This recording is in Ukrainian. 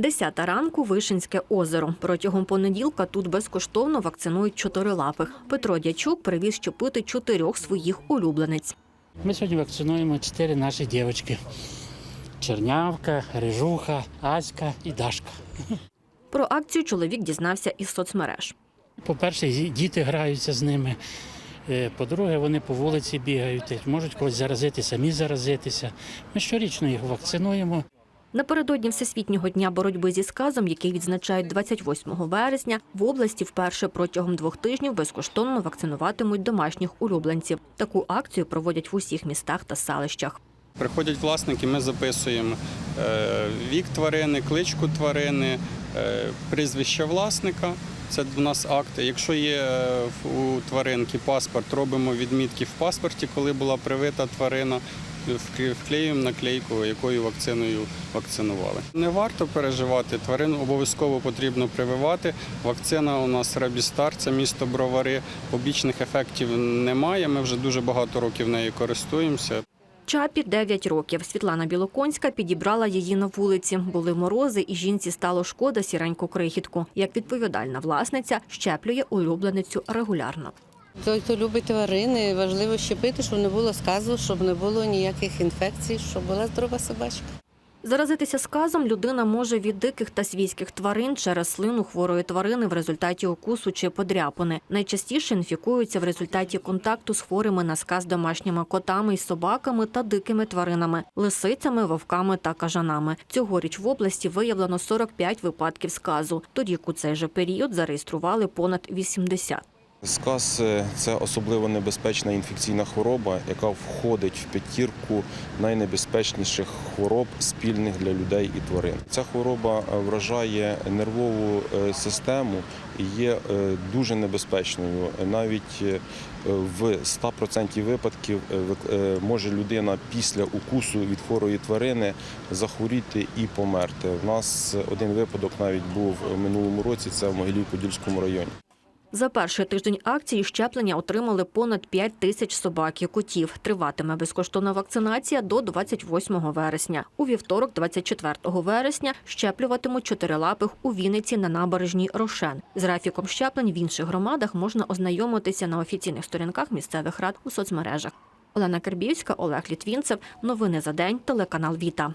Десята ранку Вишинське озеро. Протягом понеділка тут безкоштовно вакцинують чотирилапих. Петро Дячук привіз щепити чотирьох своїх улюблениць. Ми сьогодні вакцинуємо чотири наші дівчатки. Чернявка, Рижуха, Аська і Дашка. Про акцію чоловік дізнався із соцмереж. По-перше, діти граються з ними. Е, По-друге, вони по вулиці бігають, можуть когось заразити, самі заразитися. Ми щорічно їх вакцинуємо. Напередодні Всесвітнього дня боротьби зі сказом, який відзначають 28 вересня, в області вперше протягом двох тижнів безкоштовно вакцинуватимуть домашніх улюбленців. Таку акцію проводять в усіх містах та селищах. Приходять власники, ми записуємо е, вік тварини, кличку тварини, е, прізвище власника. Це у нас акти. Якщо є е, в- у тваринки паспорт, робимо відмітки в паспорті, коли була привита тварина. Вкле- Вклеюємо наклейку, якою вакциною вакцинували. Не варто переживати. Тварину обов'язково потрібно прививати. Вакцина у нас Рабістар, це місто Бровари. Побічних ефектів немає. Ми вже дуже багато років нею користуємося. Чапі 9 років. Світлана Білоконська підібрала її на вулиці. Були морози, і жінці стало шкода сіреньку крихітку. Як відповідальна власниця, щеплює улюбленицю регулярно. Той, хто любить тварини, важливо щепити, щоб не було сказу, щоб не було ніяких інфекцій, щоб була здорова собачка. Заразитися сказом людина може від диких та свійських тварин через слину хворої тварини в результаті укусу чи подряпини. Найчастіше інфікуються в результаті контакту з хворими на сказ домашніми котами і собаками та дикими тваринами лисицями, вовками та кажанами. Цьогоріч в області виявлено 45 випадків сказу. Торік у цей же період зареєстрували понад 80. Сказ це особливо небезпечна інфекційна хвороба, яка входить в п'ятірку найнебезпечніших хвороб спільних для людей і тварин. Ця хвороба вражає нервову е, систему і є е, дуже небезпечною. Навіть е, в 100% випадків може людина після укусу від хворої тварини захворіти і померти. У нас один випадок навіть був в минулому році. Це в Могилів-Подільському районі. За перший тиждень акції щеплення отримали понад 5 тисяч собак і котів. Триватиме безкоштовна вакцинація до 28 вересня. У вівторок, 24 вересня, щеплюватимуть чотирилапих у Вінниці на набережній Рошен. З графіком щеплень в інших громадах можна ознайомитися на офіційних сторінках місцевих рад у соцмережах. Олена Кербівська, Олег Літвінцев. Новини за день. Телеканал Віта.